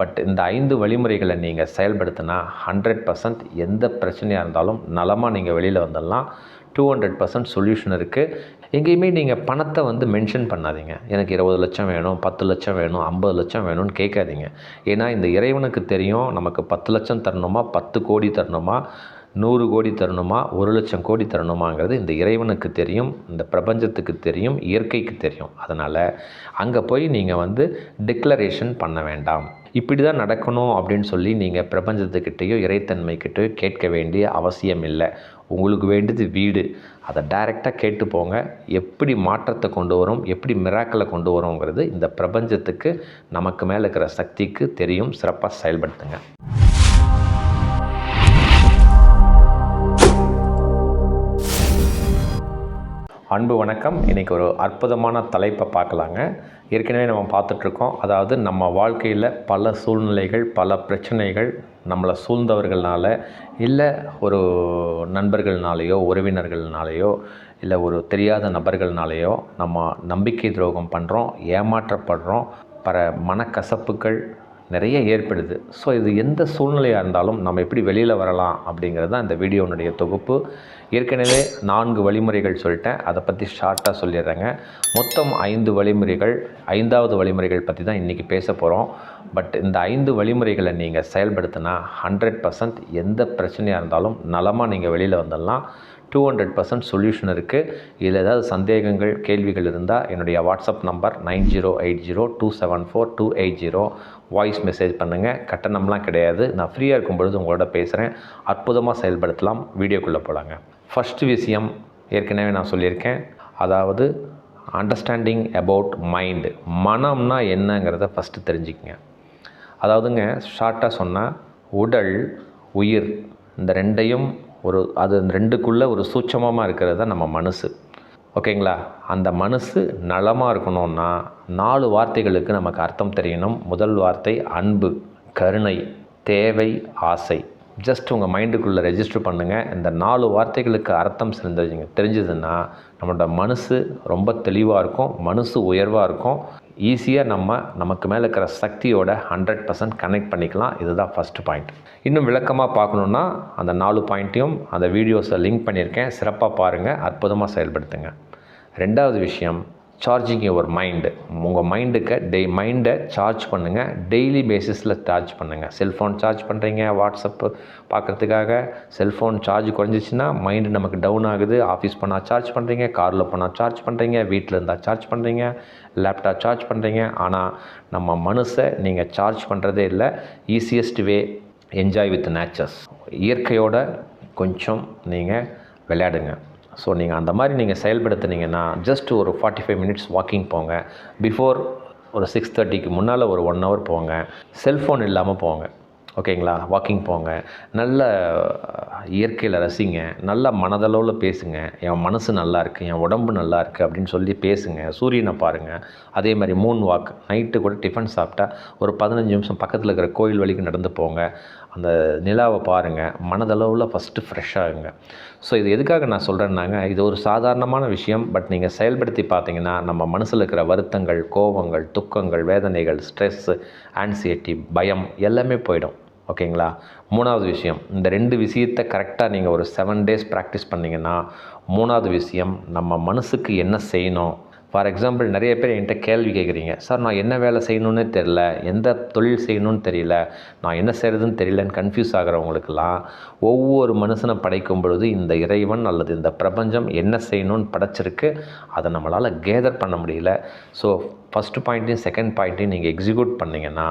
But இந்த ஐந்து வழிமுறைகளை நீங்கள் செயல்படுத்தினா ஹண்ட்ரட் பர்சன்ட் எந்த பிரச்சனையாக இருந்தாலும் நலமாக நீங்கள் வெளியில் வந்துடலாம். டூ ஹண்ட்ரட் பர்சன்ட் சொல்யூஷன் இருக்குது எங்கேயுமே நீங்கள் பணத்தை வந்து மென்ஷன் பண்ணாதீங்க. எனக்கு இருபது லட்சம் வேணும் பத்து லட்சம் வேணும் ஐம்பது லட்சம் வேணும்னு கேட்காதீங்க. ஏன்னா இந்த இறைவனுக்கு தெரியும் நமக்கு பத்து லட்சம் தரணுமா பத்து கோடி தரணுமா நூறு கோடி தரணுமா ஒரு லட்சம் கோடி தரணுமாங்கிறது இந்த இறைவனுக்கு தெரியும் இந்த பிரபஞ்சத்துக்கு தெரியும் இயற்கைக்கு தெரியும். அதனால் அங்கே போய் நீங்கள் வந்து டிக்ளரேஷன் பண்ண வேண்டாம். இப்படி தான் நடக்கணும் அப்படின்னு சொல்லி நீங்கள் பிரபஞ்சத்துக்கிட்டேயோ இறைத்தன்மைக்கிட்டேயோ கேட்க வேண்டிய அவசியம் இல்லை. உங்களுக்கு வேண்டியது வீடு. அதை டைரெக்டாக கேட்டு போங்க. எப்படி மாற்றத்தை கொண்டு வரும் எப்படி மிராக்களை கொண்டு வரோங்கிறது இந்த பிரபஞ்சத்துக்கு நமக்கு மேலே இருக்கிற சக்திக்கு தெரியும். சிறப்பாக செயல்படுத்துங்க. அன்பு வணக்கம். இன்றைக்கி ஒரு அற்புதமான தலைப்பை பார்க்கலாங்க. ஏற்கனவே நம்ம பார்த்துட்ருக்கோம். அதாவது நம்ம வாழ்க்கையில் பல சூழ்நிலைகள் பல பிரச்சனைகள் நம்மளை சூழ்ந்தவர்களால் இல்லை ஒரு நண்பர்கள்னாலேயோ உறவினர்கள்னாலேயோ இல்லை ஒரு தெரியாத நபர்கள்னாலேயோ நம்ம நம்பிக்கை துரோகம் பண்ணுறோம் ஏமாற்றப்படுறோம். பல மனக்கசப்புகள் நிறைய ஏற்படுது. ஸோ இது எந்த சூழ்நிலையாக இருந்தாலும் நம்ம எப்படி வெளியில் வரலாம் அப்படிங்கிறது தான் இந்த வீடியோனுடைய தொகுப்பு. ஏற்கனவே நான்கு வழிமுறைகள் சொல்லிட்டேன். அதை பற்றி ஷார்ட்டாக சொல்லிடுறேங்க. மொத்தம் ஐந்து வழிமுறைகள் ஐந்தாவது வழிமுறைகள் பற்றி தான் இன்றைக்கி பேச போகிறோம் பட் இந்த ஐந்து வழிமுறைகளை நீங்கள் செயல்படுத்தினா ஹண்ட்ரட் பர்சன்ட் எந்த பிரச்சனையாக இருந்தாலும் நலமாக நீங்கள் வெளியில் வந்துடலாம். டூ ஹண்ட்ரட் பர்சன்ட் சொல்யூஷன் இருக்குது இதில் ஏதாவது சந்தேகங்கள் கேள்விகள் இருந்தால் என்னுடைய WhatsApp number nine zero eight zero two seven four two eight zero voice message பண்ணுங்கள் கட்டணம்லாம் கிடையாது. நான் ஃப்ரீயாக இருக்கும் பொழுது உங்களோட பேசுகிறேன் அற்புதமாக செயல்படுத்தலாம். வீடியோக்குள்ளே போகலாங்க ஃபஸ்ட்டு விஷயம் ஏற்கனவே நான் சொல்லியிருக்கேன். அதாவது அண்டர்ஸ்டாண்டிங் அபவுட் மைண்டு மனம்னா என்னங்கிறத ஃபஸ்ட்டு தெரிஞ்சுக்கங்க. அதாவதுங்க ஷார்ட்டாக சொன்னால் உடல் உயிர் இந்த ரெண்டையும் ஒரு அது ரெண்டுக்குள்ளே ஒரு சூட்சமமாக இருக்கிறது தான் நம்ம மனசு. ஓகேங்களா? அந்த மனசு நலமாக இருக்கணும்னா நாலு வார்த்தைகளுக்கு நமக்கு அர்த்தம் தெரியணும். முதல் வார்த்தை அன்பு கருணை தேவை ஆசை. ஜஸ்ட் உங்கள் மைண்டுக்குள்ளே ரெஜிஸ்டர் பண்ணுங்கள் இந்த நாலு வார்த்தைகளுக்கு அர்த்தம் தெரிஞ்சுங்க தெரிஞ்சதுன்னா நம்மளோட மனசு ரொம்ப தெளிவாக இருக்கும். மனசு உயர்வாக இருக்கும். ஈஸியாக நம்ம நமக்கு மேலே இருக்கிற சக்தியோட ஹண்ட்ரட் பர்சன்ட் கனெக்ட் பண்ணிக்கலாம். இதுதான் ஃபஸ்ட்டு பாயிண்ட் இன்னும் விளக்கமாக பார்க்கணுன்னா அந்த நாலு பாயிண்ட்டையும் அந்த வீடியோஸை லிங்க் பண்ணியிருக்கேன். சிறப்பாக பாருங்கள் அற்புதமாக செயல்படுத்துங்க. ரெண்டாவது விஷயம் சார்ஜிங் யுவர் மைண்டு உங்கள் மைண்டுக்கு டெய் மைண்டை சார்ஜ் பண்ணுங்கள் டெய்லி பேசிஸில் சார்ஜ் பண்ணுங்கள் செல்ஃபோன் சார்ஜ் பண்ணுறீங்க வாட்ஸ்அப்பு பார்க்குறதுக்காக செல்ஃபோன் சார்ஜ் குறைஞ்சிச்சின்னா மைண்டு நமக்கு டவுன் ஆகுது. ஆஃபீஸ் போனால் சார்ஜ் பண்ணுறீங்க காரில் போனால் சார்ஜ் பண்ணுறீங்க வீட்டில் இருந்தால் சார்ஜ் பண்ணுறீங்க லேப்டாப் சார்ஜ் பண்ணுறீங்க ஆனால் நம்ம மனசை நீங்கள் சார்ஜ் பண்ணுறதே இல்லை easiest way enjoy with natures இயற்கையோட கொஞ்சம் நீங்கள் விளையாடுங்க. ஸோ நீங்கள் அந்த மாதிரி நீங்கள் செயல்படுத்துனீங்கன்னா ஜஸ்ட் ஒரு ஃபார்ட்டி ஃபைவ் மினிட்ஸ் வாக்கிங் போங்க. பிஃபோர் ஒரு சிக்ஸ் தேர்ட்டிக்கு முன்னால் ஒரு ஒன் ஹவர் போங்க. செல்ஃபோன் இல்லாமல் போங்க. ஓகேங்களா வாக்கிங் போங்க. நல்ல இயற்கையில் ரசிங்க. நல்ல மனதளவில் பேசுங்க. என் மனசு நல்லா இருக்குது என் உடம்பு நல்லா இருக்குது அப்படின்னு சொல்லி பேசுங்க. சூரியனை பாருங்கள் அதே மாதிரி மூன் வாக் நைட்டு கூட டிஃபன் சாப்பிட்டா ஒரு பதினஞ்சு நிமிஷம் பக்கத்தில் இருக்கிற கோயில் வழிக்கு நடந்து போங்க. அந்த நிலாவை பாருங்கள் மனதளவில் ஃபஸ்ட்டு ஃப்ரெஷ்ஷாகுங்க ஸோ இது எதுக்காக நான் சொல்கிறேன்னாங்க இது ஒரு சாதாரணமான விஷயம். பட் நீங்கள் செயல்படுத்தி பார்த்தீங்கன்னா நம்ம மனசில் இருக்கிற வருத்தங்கள் கோபங்கள் துக்கங்கள் வேதனைகள் ஸ்ட்ரெஸ்ஸு ஆன்சியட்டி பயம் எல்லாமே போயிடும். ஓகேங்களா? மூணாவது விஷயம். இந்த ரெண்டு விஷயத்தை கரெக்டாக நீங்கள் ஒரு செவன் டேஸ் ப்ராக்டிஸ் பண்ணிங்கன்னா மூணாவது விஷயம் நம்ம மனசுக்கு என்ன செய்யணும்? ஃபார் எக்ஸாம்பிள் நிறைய பேர் என்கிட்ட கேள்வி கேட்குறீங்க சார் நான் என்ன வேலை செய்யணுன்னே தெரில எந்த தொழில் செய்யணும்னு தெரியல நான் என்ன செய்கிறதுன்னு தெரியலன்னு கன்ஃபியூஸ் ஆகிறவங்களுக்கெல்லாம் ஒவ்வொரு மனுஷனை படைக்கும் பொழுது இந்த இறைவன் அல்லது இந்த பிரபஞ்சம் என்ன செய்யணும்னு படைச்சிருக்கு அதை நம்மளால் கேதர் பண்ண முடியல. ஸோ ஃபஸ்ட்டு பாயிண்ட்டையும் செகண்ட் பாயிண்ட்டையும் நீங்கள் எக்ஸிக்யூட் பண்ணிங்கன்னா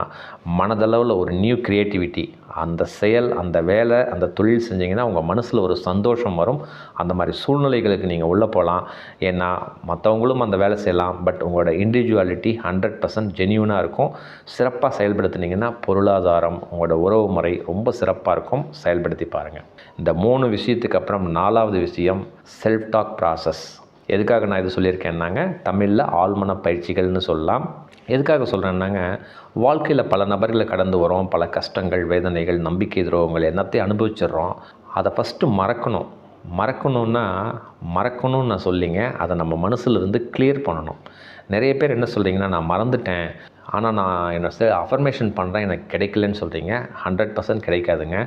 மனதளவில் ஒரு நியூ க்ரியேட்டிவிட்டி அந்த செயல் அந்த வேலை அந்த தொழில் செஞ்சிங்கன்னா உங்கள் மனசில் ஒரு சந்தோஷம் வரும். அந்த மாதிரி சூழ்நிலைகளுக்கு நீங்கள் உள்ளே போகலாம். ஏன்னா மற்றவங்களும் அந்த வேலை செய்யலாம். பட் உங்களோட இண்டிவிஜுவாலிட்டி ஹண்ட்ரட் பர்சன்ட் ஜென்யூனாக இருக்கும். சிறப்பாக செயல்படுத்தினீங்கன்னா பொருளாதாரம் உங்களோட உறவு முறை ரொம்ப சிறப்பாக இருக்கும். செயல்படுத்தி பாருங்கள் இந்த மூணு விஷயத்துக்கு அப்புறம் நாலாவது விஷயம் செல்ஃப் டாக் ப்ராசஸ் எதுக்காக நான் இது சொல்லியிருக்கேன்னாங்க? தமிழில் ஆழ்மன பயிற்சிகள்னு சொல்லலாம். எதுக்காக சொல்கிறேன்னாங்க வாழ்க்கையில் பல நபர்களை கடந்து வரோம் பல கஷ்டங்கள் வேதனைகள் நம்பிக்கை துரோகங்கள் எல்லாத்தையும் அனுபவிச்சிடுறோம். அதை ஃபஸ்ட்டு மறக்கணும். மறக்கணுன்னா மறக்கணும்னு நான் சொல்லிங்க. அதை நம்ம மனசுலேருந்து கிளியர் பண்ணணும். நிறைய பேர் என்ன சொல்கிறீங்கன்னா நான் மறந்துட்டேன். ஆனால் நான் என்ன சார் அஃபர்மேஷன் பண்ணுறேன் எனக்கு கிடைக்கலன்னு சொல்கிறீங்க ஹண்ட்ரட் பர்சன்ட் கிடைக்காதுங்க.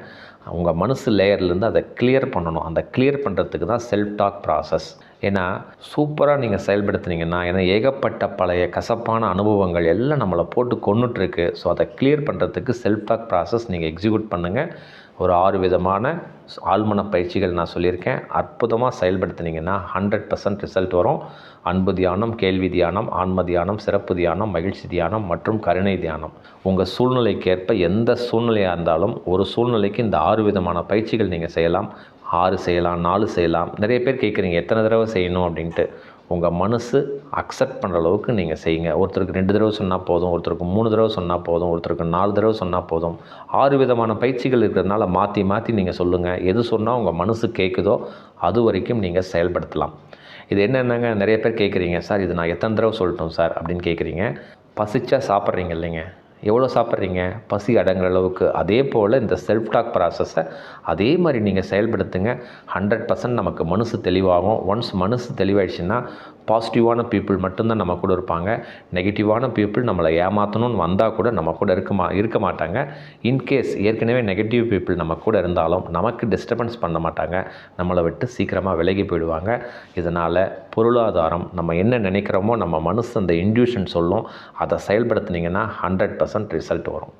உங்கள் மனசு லேயர்லேருந்து அதை கிளியர் பண்ணணும். அந்த கிளியர் பண்ணுறதுக்கு தான் செல்ஃப் டாக் ப்ராசஸ் ஏன்னா சூப்பராக நீங்கள் செயல்படுத்துனீங்கன்னா ஏன்னா ஏகப்பட்ட பழைய கசப்பான அனுபவங்கள் எல்லாம் நம்மளை போட்டு கொண்டுட்ருக்கு ஸோ அதை கிளியர் பண்ணுறதுக்கு செல்ஃப் டாக் ப்ராசஸ் நீங்கள் எக்ஸிக்யூட் பண்ணுங்கள் ஒரு ஆறு விதமான ஆழ்மன பயிற்சிகள் நான் சொல்லியிருக்கேன். அற்புதமாக செயல்படுத்துனீங்கன்னா ஹண்ட்ரட் பர்சன்ட் ரிசல்ட் வரும். அன்பு தியானம் கேள்வி தியானம் ஆன்ம தியானம் சிறப்பு தியானம் மகிழ்ச்சி தியானம் மற்றும் கருணை தியானம். உங்கள் சூழ்நிலைக்கேற்ப எந்த சூழ்நிலையாக இருந்தாலும் ஒரு சூழ்நிலைக்கு இந்த ஆறு விதமான பயிற்சிகள் நீங்கள் செய்யலாம். ஆறு செய்யலாம் நாலு செய்யலாம். நிறைய பேர் கேட்குறீங்க எத்தனை தடவை செய்யணும் அப்படின்ட்டு. உங்கள் மனசு அக்செப்ட் பண்ணுற அளவுக்கு நீங்கள் செய்யுங்க. ஒருத்தருக்கு ரெண்டு தடவை சொன்னால் போதும் ஒருத்தருக்கு மூணு தடவை சொன்னால் போதும் ஒருத்தருக்கு நாலு தடவை சொன்னால் போதும். ஆறு விதமான பயிற்சிகள் இருக்கிறதுனால மாற்றி மாற்றி நீங்கள் சொல்லுங்கள் எது சொன்னால் உங்கள் மனசு கேட்குதோ அது வரைக்கும் நீங்கள் செயல்படுத்தலாம். இது என்னென்னங்க நிறைய பேர் கேட்குறீங்க சார் இது நான் எத்தனை தடவை சொல்லட்டும் சார்? அப்படின்னு கேட்குறீங்க பசிச்சா சாப்பிட்றீங்க இல்லைங்க. எவ்வளோ சாப்பிட்றீங்க? பசி அடங்குற அளவுக்கு. அதே போல் இந்த செல்ஃப் டாக் ப்ராசஸை அதே மாதிரி நீங்கள் செயல்படுத்துங்க. ஹண்ட்ரட் பர்சன்ட் நமக்கு மனசு தெளிவாகும். ஒன்ஸ் மனசு தெளிவாயிடுச்சுன்னா பாசிட்டிவான பீப்புள் மட்டும்தான் நம்ம கூட இருப்பாங்க. நெகட்டிவான பீப்புள் நம்மளை ஏமாற்றணும்னு வந்தால் கூட நம்ம கூட இருக்க மா இருக்க மாட்டாங்க. இன்கேஸ் ஏற்கனவே நெகட்டிவ் பீப்புள் நம்ம கூட இருந்தாலும் நமக்கு டிஸ்டர்பன்ஸ் பண்ண மாட்டாங்க. நம்மளை விட்டு சீக்கிரமாக விலகி போயிடுவாங்க. இதனால் பொருளாதாரம் நம்ம என்ன நினைக்கிறோமோ நம்ம மனசு அந்த இன்டியூஷன் சொல்லும். அதை செயல்படுத்துனீங்கன்னா ஹண்ட்ரட் பர்சன்ட் ரிசல்ட் வரும்.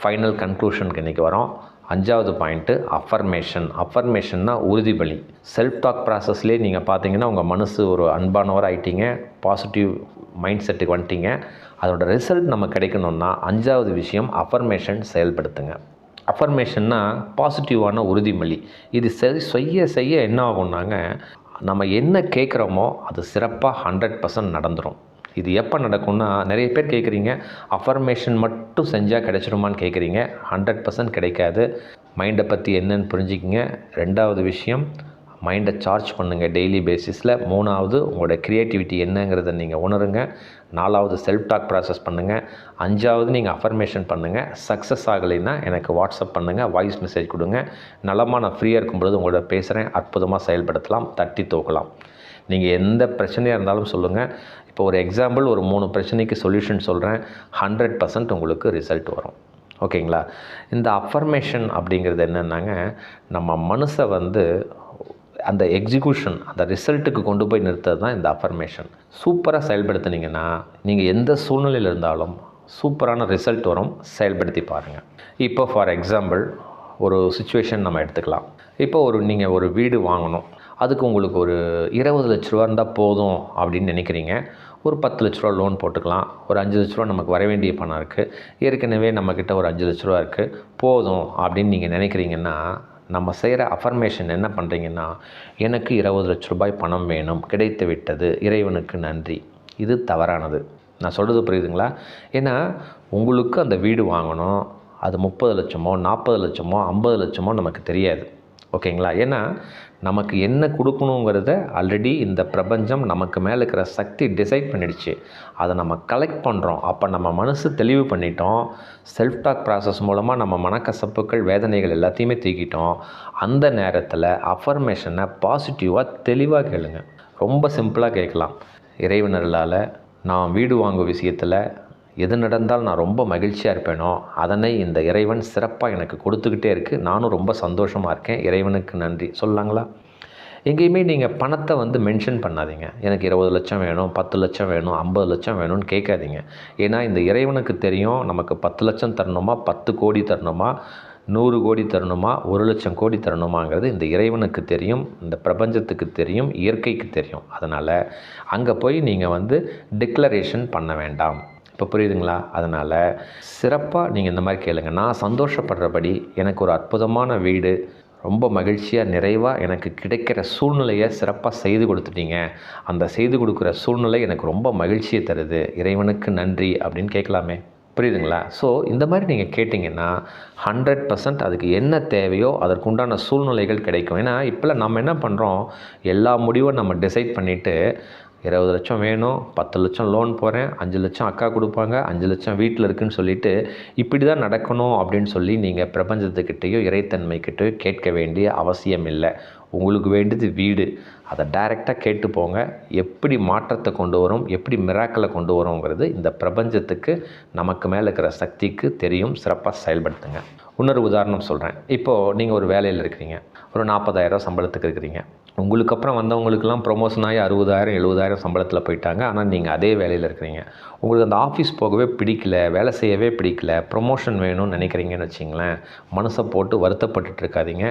ஃபைனல் கன்க்ளூஷனுக்கு இன்றைக்கி வரோம். அஞ்சாவது பாயிண்ட்டு அஃபர்மேஷன் அஃபர்மேஷன்னா உறுதிபலி. செல்ஃப் டாக் ப்ராசஸ்லேயே நீங்கள் பார்த்தீங்கன்னா உங்கள் மனசு ஒரு அன்பானவர் ஆயிட்டீங்க பாசிட்டிவ் மைண்ட் செட்டுக்கு வந்துட்டீங்க. அதோட ரிசல்ட் நம்ம கிடைக்கணும்னா அஞ்சாவது விஷயம் அஃபர்மேஷன் செயல்படுத்துங்க. அஃபர்மேஷன்னா பாசிட்டிவான உறுதிமொழி. இது சரி செய்ய செய்ய என்ன ஆகும்னாங்க நம்ம என்ன கேட்குறோமோ அது சிறப்பாக ஹண்ட்ரட் பர்சன்ட் நடந்துடும் இது எப்போ நடக்கும்னா நிறைய பேர் கேட்குறீங்க அஃபர்மேஷன் மட்டும் செஞ்சால் கிடைச்சிருமான்னு கேட்குறீங்க ஹண்ட்ரட் பர்சன்ட் கிடைக்காது. மைண்டை பற்றி என்னன்னு புரிஞ்சுக்கிங்க. ரெண்டாவது விஷயம் மைண்டை சார்ஜ் பண்ணுங்கள் டெய்லி பேசிஸில் மூணாவது உங்களோட க்ரியேட்டிவிட்டி என்னங்கிறத நீங்கள் உணருங்க. நாலாவது செல்ஃப் டாக் ப்ராசஸ் பண்ணுங்கள் அஞ்சாவது நீங்கள் அஃபர்மேஷன் பண்ணுங்கள் சக்ஸஸ் ஆகலைன்னா எனக்கு வாட்ஸ்அப் பண்ணுங்கள் வாய்ஸ் மெசேஜ் கொடுங்க. நலமாக நான் ஃப்ரீயாக இருக்கும்பொழுது உங்களோட பேசுகிறேன் அற்புதமாக செயல்படுத்தலாம். தட்டி தூக்கலாம். நீங்கள் எந்த பிரச்சனையாக இருந்தாலும் சொல்லுங்கள் இப்போ ஒரு எக்ஸாம்பிள் ஒரு மூணு பிரச்சனைக்கு சொல்யூஷன் சொல்கிறேன் ஹண்ட்ரட் பர்சன்ட் உங்களுக்கு ரிசல்ட் வரும். ஓகேங்களா இந்த அஃபர்மேஷன் அப்படிங்கிறது என்னென்னாங்க நம்ம மனசை வந்து அந்த எக்ஸிக்யூஷன் அந்த ரிசல்ட்டுக்கு கொண்டு போய் நிறுத்துறது தான் இந்த அஃபர்மேஷன் சூப்பராக செயல்படுத்துனீங்கன்னா நீங்கள் எந்த சூழ்நிலையில் இருந்தாலும் சூப்பரான ரிசல்ட் வரும் செயல்படுத்தி பாருங்கள் இப்போ ஃபார் எக்ஸாம்பிள் ஒரு சுச்சுவேஷன் நம்ம எடுத்துக்கலாம். இப்போ ஒரு நீங்கள் ஒரு வீடு வாங்கணும். அதுக்கு உங்களுக்கு ஒரு இருபது லட்ச ரூபா இருந்தால் போதும் அப்படின்னு நினைக்கிறீங்க. ஒரு பத்து லட்ச ரூபா லோன் போட்டுக்கலாம். ஒரு அஞ்சு லட்ச ரூபா நமக்கு வர வேண்டிய பணம் இருக்குது ஏற்கனவே நம்மக்கிட்ட ஒரு அஞ்சு லட்ச ரூபா இருக்குது போதும் அப்படின்னு நீங்கள் நினைக்கிறீங்கன்னா நம்ம செய்கிற அஃபர்மேஷன் என்ன பண்ணுறீங்கன்னா எனக்கு இருபது லட்ச ரூபாய் பணம் வேணும் கிடைத்து விட்டது இறைவனுக்கு நன்றி. இது தவறானது. நான் சொல்கிறது புரியுதுங்களா? ஏன்னா உங்களுக்கு அந்த வீடு வாங்கணும் அது முப்பது லட்சமோ நாற்பது லட்சமோ ஐம்பது லட்சமோ நமக்கு தெரியாது. ஓகேங்களா? ஏன்னா நமக்கு என்ன கொடுக்கணுங்கிறத ஆல்ரெடி இந்த பிரபஞ்சம் நமக்கு மேலே இருக்கிற சக்தி டிசைட் பண்ணிடுச்சு. அதை நம்ம கலெக்ட் பண்ணுறோம் அப்போ நம்ம மனசு தெளிவு பண்ணிட்டோம். செல்ஃப் டாக் ப்ராசஸ் மூலமாக நம்ம மனக்கசப்புகள் வேதனைகள் எல்லாத்தையுமே தூக்கிட்டோம். அந்த நேரத்தில் அஃபர்மேஷனை பாசிட்டிவாக தெளிவாக கேளுங்க. ரொம்ப சிம்பிளாக கேட்கலாம். இறைவனர்களால் நான் வீடு வாங்கும் விஷயத்தில் எது நடந்தால் நான் ரொம்ப மகிழ்ச்சியாக இருப்பேனோ அதனை இந்த இறைவன் சிறப்பாக எனக்கு கொடுத்துக்கிட்டே இருக்குது நானும் ரொம்ப சந்தோஷமாக இருக்கேன். இறைவனுக்கு நன்றி. சொல்லாங்களா எங்கேயுமே நீங்கள் பணத்தை வந்து மென்ஷன் பண்ணாதீங்க. எனக்கு இருபது லட்சம் வேணும் பத்து லட்சம் வேணும் ஐம்பது லட்சம் வேணும்னு கேட்காதீங்க. ஏன்னா இந்த இறைவனுக்கு தெரியும் நமக்கு பத்து லட்சம் தரணுமா பத்து கோடி தரணுமா நூறு கோடி தரணுமா ஒரு லட்சம் கோடி தரணுமாங்கிறது இந்த இறைவனுக்கு தெரியும் இந்த பிரபஞ்சத்துக்கு தெரியும் இயற்கைக்கு தெரியும். அதனால் அங்கே போய் நீங்கள் வந்து டிக்ளரேஷன் பண்ண வேண்டாம். இப்போ புரியுதுங்களா? அதனால் சிறப்பாக நீங்கள் இந்த மாதிரி கேளுங்க. நான் சந்தோஷப்படுறபடி எனக்கு ஒரு அற்புதமான வீடு ரொம்ப மகிழ்ச்சியாக நிறைவாக எனக்கு கிடைக்கிற சூழ்நிலையை சிறப்பாக செய்து கொடுத்துட்டீங்க. அந்த செய்து கொடுக்குற சூழ்நிலை எனக்கு ரொம்ப மகிழ்ச்சியை தருது. இறைவனுக்கு நன்றி அப்படின்னு கேட்கலாமே. புரியுதுங்களா? ஸோ இந்த மாதிரி நீங்கள் கேட்டிங்கன்னா ஹண்ட்ரட் பர்சன்ட் அதுக்கு என்ன தேவையோ அதற்குண்டான சூழ்நிலைகள் கிடைக்கும். ஏன்னா இப்போல்லாம் நம்ம என்ன பண்ணுறோம் எல்லா முடிவும் நம்ம டிசைட் பண்ணிவிட்டு இருபது லட்சம் வேணும் பத்து லட்சம் லோன் போகிறேன் அஞ்சு லட்சம் அக்கா கொடுப்பாங்க அஞ்சு லட்சம் வீட்டில் இருக்குன்னு சொல்லிட்டு இப்படி தான் நடக்கணும் அப்படின்னு சொல்லி நீங்கள் பிரபஞ்சத்துக்கிட்டேயோ இறைத்தன்மைக்கிட்டேயோ கேட்க வேண்டிய அவசியம் இல்லை. உங்களுக்கு வேண்டியது வீடு. அதை டைரெக்டாக கேட்டு போங்க. எப்படி மாற்றத்தை கொண்டு வரும் எப்படி மிராக்களை கொண்டு வருங்கிறது இந்த பிரபஞ்சத்துக்கு நமக்கு மேலே இருக்கிற சக்திக்கு தெரியும். சிறப்பாக செயல்படுத்துங்க. இன்னொரு உதாரணம் சொல்கிறேன் இப்போது நீங்கள் ஒரு வேலையில் இருக்கிறீங்க. ஒரு நாற்பதாயிரம் சம்பளத்துக்கு இருக்கிறீங்க. உங்களுக்கு அப்புறம் வந்தவங்களுக்கெல்லாம் ப்ரொமோஷன் ஆகி அறுபதாயிரம் எழுபதாயிரம் சம்பளத்தில் போயிட்டாங்க. ஆனால் நீங்கள் அதே வேலையில் இருக்கிறீங்க. உங்களுக்கு அந்த ஆஃபீஸ் போகவே பிடிக்கல வேலை செய்யவே பிடிக்கல ப்ரொமோஷன் வேணும்னு நினைக்கிறீங்கன்னு வச்சிங்களேன் மனசை போட்டு வருத்தப்பட்டுட்டு இருக்காதீங்க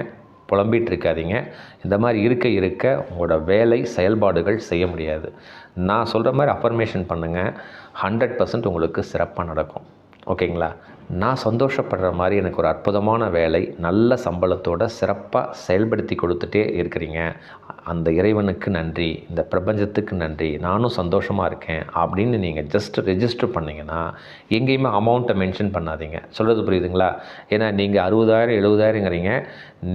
புலம்பிகிட்டு இருக்காதீங்க. இந்த மாதிரி இருக்க இருக்க உங்களோட வேலை செயல்பாடுகள் செய்ய முடியாது. நான் சொல்கிற மாதிரி அஃபர்மேஷன் பண்ணுங்கள் ஹண்ட்ரட் பர்சன்ட் உங்களுக்கு சிறப்பாக நடக்கும். ஓகேங்களா? நான் சந்தோஷப்படுற மாதிரி எனக்கு ஒரு அற்புதமான வேலை நல்ல சம்பளத்தோட சிறப்பாக செயல்படுத்தி கொடுத்துட்டே இருக்கிறீங்க. அந்த இறைவனுக்கு நன்றி இந்த பிரபஞ்சத்துக்கு நன்றி நானும் சந்தோஷமாக இருக்கேன் அப்படின்னு நீங்கள் ஜஸ்ட் ரெஜிஸ்டர் பண்ணிங்கன்னா எங்கேயுமே அமௌண்ட்டை மென்ஷன் பண்ணாதீங்க. சொல்கிறது புரியுதுங்களா? ஏன்னா நீங்கள் அறுபதாயிரம் எழுபதாயிரங்கிறீங்க.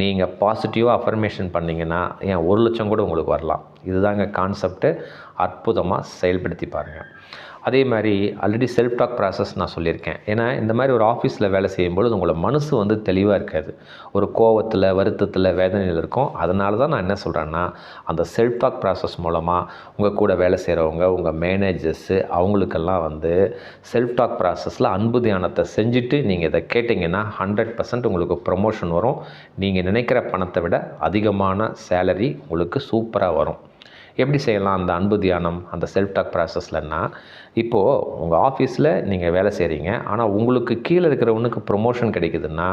நீங்கள் பாசிட்டிவாக அஃபர்மேஷன் பண்ணிங்கன்னா ஏன் ஒரு லட்சம் கூட உங்களுக்கு வரலாம். இதுதாங்க கான்செப்ட்டு அற்புதமாக செயல்படுத்தி பாருங்கள் அதே மாதிரி ஆல்ரெடி செல்ஃப் டாக் ப்ராசஸ் நான் சொல்லியிருக்கேன். ஏன்னா இந்த மாதிரி ஒரு ஆஃபீஸில் வேலை செய்யும்பொழுது உங்களோட மனசு வந்து தெளிவாக இருக்காது. ஒரு கோவத்தில் வருத்தத்தில் வேதனையில் இருக்கும். அதனால தான் நான் என்ன சொல்கிறேன்னா அந்த செல்ஃப் டாக் ப்ராசஸ் மூலமாக உங்கள் கூட வேலை செய்கிறவங்க உங்கள் மேனேஜர்ஸு அவங்களுக்கெல்லாம் வந்து செல்ஃப் டாக் ப்ராசஸில் அன்பு தியானத்தை செஞ்சுட்டு நீங்கள் இதை கேட்டிங்கன்னா ஹண்ட்ரட் பர்சன்ட் உங்களுக்கு ப்ரொமோஷன் வரும். நீங்கள் நினைக்கிற பணத்தை விட அதிகமான சேலரி உங்களுக்கு சூப்பராக வரும். எப்படி செய்யலாம் அந்த அன்பு தியானம் அந்த செல்ஃப் டாக் ப்ராசஸ்லன்னா இப்போது உங்கள் ஆஃபீஸில் நீங்கள் வேலை செய்கிறீங்க ஆனால் உங்களுக்கு கீழே இருக்கிறவனுக்கு ப்ரொமோஷன் கிடைக்குதுன்னா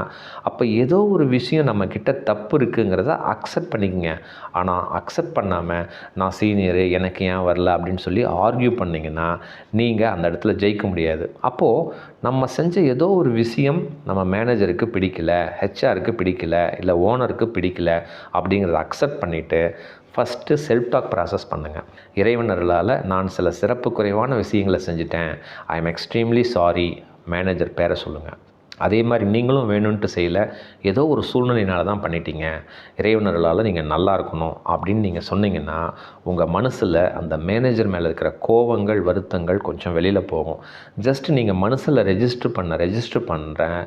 அப்போ ஏதோ ஒரு விஷயம் நம்ம கிட்ட தப்பு இருக்குங்கிறத அக்செப்ட் பண்ணிக்கங்க. ஆனால் அக்செப்ட் பண்ணாமல் நான் சீனியரு எனக்கு ஏன் வரல? அப்படின்னு சொல்லி ஆர்கியூ பண்ணிங்கன்னா நீங்கள் அந்த இடத்துல ஜெயிக்க முடியாது. அப்போது நம்ம செஞ்ச ஏதோ ஒரு விஷயம் நம்ம மேனேஜருக்கு பிடிக்கல ஹெச்ஆருக்கு பிடிக்கல இல்லை ஓனருக்கு பிடிக்கல அப்படிங்கிறத அக்செப்ட் பண்ணிவிட்டு ஃபஸ்ட்டு செல்ஃப் டாக் ப்ராசஸ் பண்ணுங்கள் இறைவனர்களால் நான் சில சிறப்பு குறைவான விஷயங்களை செஞ்சுட்டேன். I am extremely sorry manager பேரை சொல்லுங்கள் அதே மாதிரி நீங்களும் வேணும்ன்ட்டு செய்யலை. ஏதோ ஒரு சூழ்நிலையினால தான் பண்ணிட்டீங்க. இறைவனர்களால் நீங்கள் நல்லா இருக்கணும் அப்படின்னு நீங்கள் சொன்னீங்கன்னா உங்கள் மனசில் அந்த மேனேஜர் மேலே இருக்கிற கோவங்கள் வருத்தங்கள் கொஞ்சம் வெளியில் போகும். ஜஸ்ட் நீங்கள் மனசில் ரெஜிஸ்டர் பண்ண ரெஜிஸ்டர் பண்ணுறேன்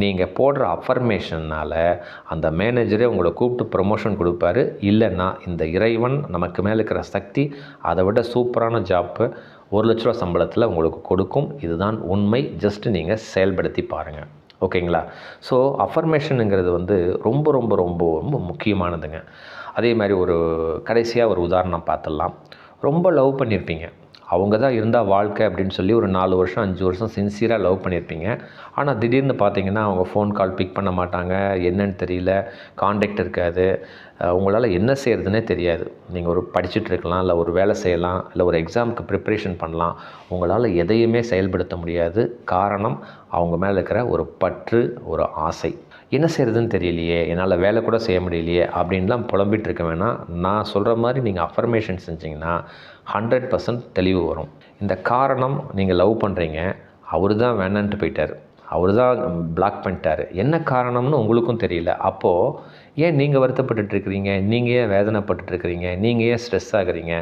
நீங்கள் போடுற அஃபர்மேஷன்னால் அந்த மேனேஜரே உங்களை கூப்பிட்டு ப்ரொமோஷன் கொடுப்பாரு. இல்லைன்னா இந்த இறைவன் நமக்கு மேலே இருக்கிற சக்தி அதை விட சூப்பரான ஜாப்பு ஒரு லட்ச ரூபா சம்பளத்தில் உங்களுக்கு கொடுக்கும். இதுதான் உண்மை. ஜஸ்ட் நீங்கள் செயல்படுத்தி பாருங்கள் ஓகேங்களா? ஸோ அஃபர்மேஷனுங்கிறது வந்து ரொம்ப ரொம்ப ரொம்ப ரொம்ப முக்கியமானதுங்க. அதே மாதிரி ஒரு கடைசியாக ஒரு உதாரணம் பார்த்துடலாம். ரொம்ப லவ் பண்ணியிருப்பீங்க அவங்க தான் இருந்தால் வாழ்க்கை அப்படின்னு சொல்லி ஒரு நாலு வருஷம் அஞ்சு வருஷம் சின்சியராக லவ் பண்ணியிருப்பீங்க. ஆனால் திடீர்னு பார்த்தீங்கன்னா அவங்க ஃபோன் கால் பிக் பண்ண மாட்டாங்க. என்னன்னு தெரியல. காண்டாக்ட் இருக்காது. உங்களால் என்ன செய்கிறதுனே தெரியாது. நீங்கள் ஒரு படிச்சுட்டு இருக்கலாம் இல்லை ஒரு வேலை செய்யலாம் இல்லை ஒரு எக்ஸாமுக்கு ப்ரிப்ரேஷன் பண்ணலாம். உங்களால் எதையுமே செயல்படுத்த முடியாது. காரணம் அவங்க மேலே இருக்கிற ஒரு பற்று ஒரு ஆசை. என்ன செய்கிறதுன்னு தெரியலையே என்னால் வேலை கூட செய்ய முடியலையே அப்படின்லாம் புலம்பிகிட்டு இருக்க வேணாம். நான் சொல்கிற மாதிரி நீங்கள் அஃபர்மேஷன் செஞ்சிங்கன்னா ஹண்ட்ரட் பர்சன்ட் தெளிவு வரும். இந்த காரணம் நீங்கள் லவ் பண்ணுறீங்க அவர் தான் வேணான்ட்டு போயிட்டார். அவர் தான் பிளாக் பண்ணிட்டார். என்ன காரணம்னு உங்களுக்கும் தெரியல. அப்போது ஏன் நீங்கள் வருத்தப்பட்டுட்டு இருக்கிறீங்க நீங்கள் ஏன் வேதனைப்பட்டுட்ருக்கிறீங்க? நீங்கள் ஏன் ஸ்ட்ரெஸ் ஆகுறீங்க?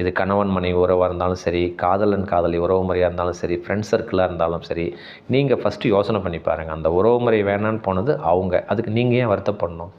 இது கணவன் மனைவி உறவாக இருந்தாலும் சரி காதலன் காதலி உறவு முறையாக இருந்தாலும் சரி ஃப்ரெண்ட்ஸ் சர்க்கிளாக இருந்தாலும் சரி நீங்கள் ஃபஸ்ட்டு யோசனை பண்ணி பாருங்கள் அந்த உறவு முறை வேணான்னு போனது அவங்க. அதுக்கு நீங்கள் ஏன் வருத்தப்படணும்?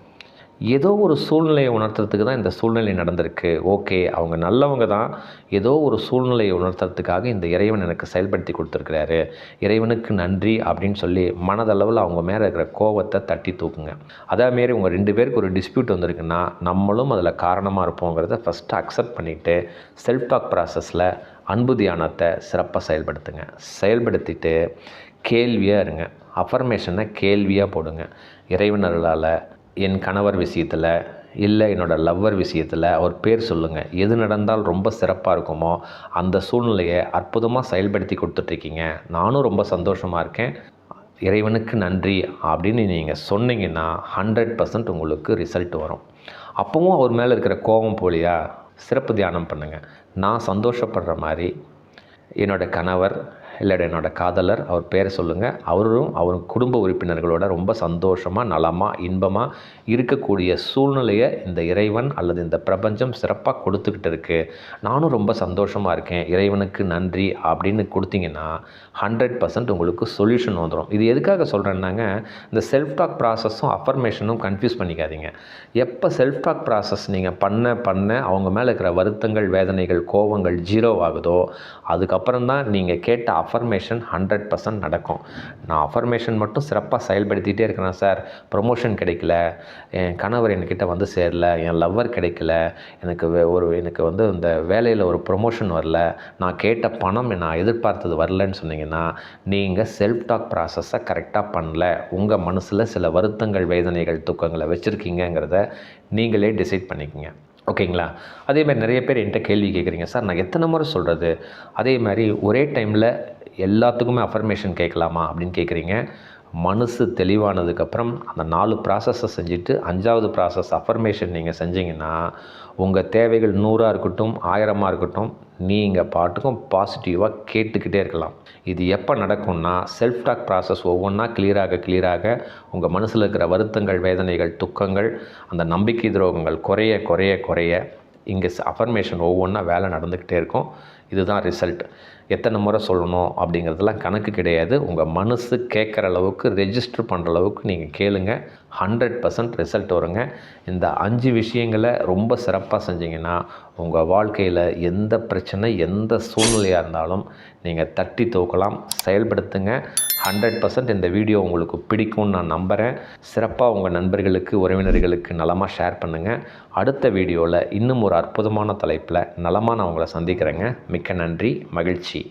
ஏதோ ஒரு சூழ்நிலையை உணர்த்துறதுக்கு தான் இந்த சூழ்நிலை நடந்திருக்கு. ஓகே அவங்க நல்லவங்க தான். ஏதோ ஒரு சூழ்நிலையை உணர்த்துறதுக்காக இந்த இறைவன் எனக்கு செயல்படுத்தி கொடுத்துருக்கிறாரு. இறைவனுக்கு நன்றி அப்படின்னு சொல்லி மனதளவில் அவங்க மேலே இருக்கிற கோவத்தை தட்டி தூக்குங்க. அதேமாரி உங்கள் ரெண்டு பேருக்கு ஒரு டிஸ்பியூட் வந்திருக்குன்னா நம்மளும் அதில் காரணமாக இருப்போங்கிறத ஃபஸ்ட்டு அக்செப்ட் பண்ணிவிட்டு செல்ஃப் டாக் ப்ராசஸில் அன்பு தியானத்தை சிறப்பாக செயல்படுத்துங்க. செயல்படுத்திட்டு கேள்வியாக இருங்க. அஃபர்மேஷனை கேள்வியாக போடுங்க. இறைவனர்களால் என் கணவர் விஷயத்தில் இல்லை என்னோடய லவ்வர் விஷயத்தில் அவர் பேர் சொல்லுங்கள் எது நடந்தால் ரொம்ப சிறப்பாக இருக்குமோ அந்த சூழ்நிலையை அற்புதமாக செயல்படுத்தி கொடுத்துட்ருக்கீங்க. நானும் ரொம்ப சந்தோஷமாக இருக்கேன். இறைவனுக்கு நன்றி அப்படின்னு நீங்கள் சொன்னீங்கன்னா ஹண்ட்ரட் பர்சன்ட் உங்களுக்கு ரிசல்ட் வரும். அப்பவும் அவர் மேலே இருக்கிற கோபம் போலியா? சிறப்பு தியானம் பண்ணுங்கள் நான் சந்தோஷப்படுற மாதிரி என்னோடய கணவர் இல்லை என்னோட காதலர் அவர் பேரை சொல்லுங்கள் அவரும் அவர் குடும்ப உறுப்பினர்களோட ரொம்ப சந்தோஷமாக நலமாக இன்பமாக இருக்கக்கூடிய சூழ்நிலையை இந்த இறைவன் அல்லது இந்த பிரபஞ்சம் சிறப்பாக கொடுத்துக்கிட்டு இருக்குது நானும் ரொம்ப சந்தோஷமாக இருக்கேன். இறைவனுக்கு நன்றி அப்படின்னு கொடுத்தீங்கன்னா ஹண்ட்ரட் பர்சன்ட் உங்களுக்கு சொல்யூஷன் வந்துடும் இது எதுக்காக சொல்கிறேன்னாங்க இந்த செல்ஃப் டாக் ப்ராசஸும் அஃபர்மேஷனும் கன்ஃபியூஸ் பண்ணிக்காதீங்க. எப்போ செல்ஃப் டாக் ப்ராசஸ் நீங்கள் பண்ண பண்ண அவங்க மேலே இருக்கிற வருத்தங்கள் வேதனைகள் கோபங்கள் ஜீரோ ஆகுதோ அதுக்கப்புறம் தான் நீங்கள் கேட்ட அஃபர்மேஷன் ஹண்ட்ரட் பர்சன்ட் நடக்கும். நான் அஃபர்மேஷன் மட்டும் சிறப்பாக செயல்படுத்திகிட்டே இருக்கிறேன் சார் ப்ரொமோஷன் கிடைக்கல. என் கணவர் என்கிட்ட வந்து சேரல. என் லவ்வர் கிடைக்கல. எனக்கு வே- ஒரு எனக்கு வந்து இந்த வேலையில் ஒரு ப்ரொமோஷன் வரல. நான் கேட்ட பணம் நான் எதிர்பார்த்தது வரலன்னு சொன்னீங்கன்னா நீங்கள் செல்ஃப் டாக் ப்ராசஸை கரெக்டாக பண்ணல. உங்கள் மனசில் சில வருத்தங்கள் வேதனைகள் துக்கங்களை வச்சுருக்கீங்கங்கிறத நீங்களே டிசைட் பண்ணிக்கோங்க. ஓகேங்களா? அதே மாதிரி நிறைய பேர் என்கிட்ட கேள்வி கேட்குறீங்க சார் நான் எத்தனை முறை சொல்கிறது அதே மாதிரி ஒரே டைமில் எல்லாத்துக்குமே அஃபர்மேஷன் கேட்கலாமா அப்படின்னு கேட்குறீங்க. மனசு தெளிவானதுக்கப்புறம் அந்த நாலு ப்ராசஸை செஞ்சுட்டு அஞ்சாவது ப்ராசஸ் அஃபர்மேஷன் நீங்கள் செஞ்சீங்கன்னா உங்கள் தேவைகள் நூறாக இருக்கட்டும் ஆயிரமாக இருக்கட்டும் நீங்கள் பாட்டுக்கும் பாசிட்டிவாக கேட்டுக்கிட்டே இருக்கலாம். இது எப்போ நடக்கும்னா செல்ஃப் டாக் ப்ராசஸ் ஒவ்வொன்றா கிளியராக கிளியராக உங்கள் மனசில் இருக்கிற வருத்தங்கள் வேதனைகள் துக்கங்கள் அந்த நம்பிக்கை துரோகங்கள் குறைய குறைய குறைய இங்கே அஃபர்மேஷன் ஒவ்வொன்றா வேலை நடந்துக்கிட்டே இருக்கும். இதுதான் ரிசல்ட் எத்தனை முறை சொல்லணும் அப்படிங்கிறதுலாம் கணக்கு கிடையாது. உங்கள் மனசு கேட்குற அளவுக்கு ரெஜிஸ்டர் பண்ணுற அளவுக்கு நீங்கள் கேளுங்க. ஹண்ட்ரட் பர்சன்ட் ரிசல்ட் வருங்க. இந்த அஞ்சு விஷயங்களை ரொம்ப சிறப்பாக செஞ்சீங்கன்னா உங்கள் வாழ்க்கையில் எந்த பிரச்சனை எந்த சூழ்நிலையாக இருந்தாலும் நீங்கள் தட்டி தூக்கலாம் செயல்படுத்துங்க. ஹண்ட்ரட் பர்சன்ட் இந்த வீடியோ உங்களுக்கு பிடிக்கும்னு நான் நம்புகிறேன் சிறப்பாக உங்கள் நண்பர்களுக்கு உறவினர்களுக்கு நலமாக ஷேர் பண்ணுங்கள் அடுத்த வீடியோவில் இன்னும் ஒரு அற்புதமான தலைப்பில் நலமாக நான் உங்களை சந்திக்கிறேங்க. மிக்க நன்றி மகிழ்ச்சி.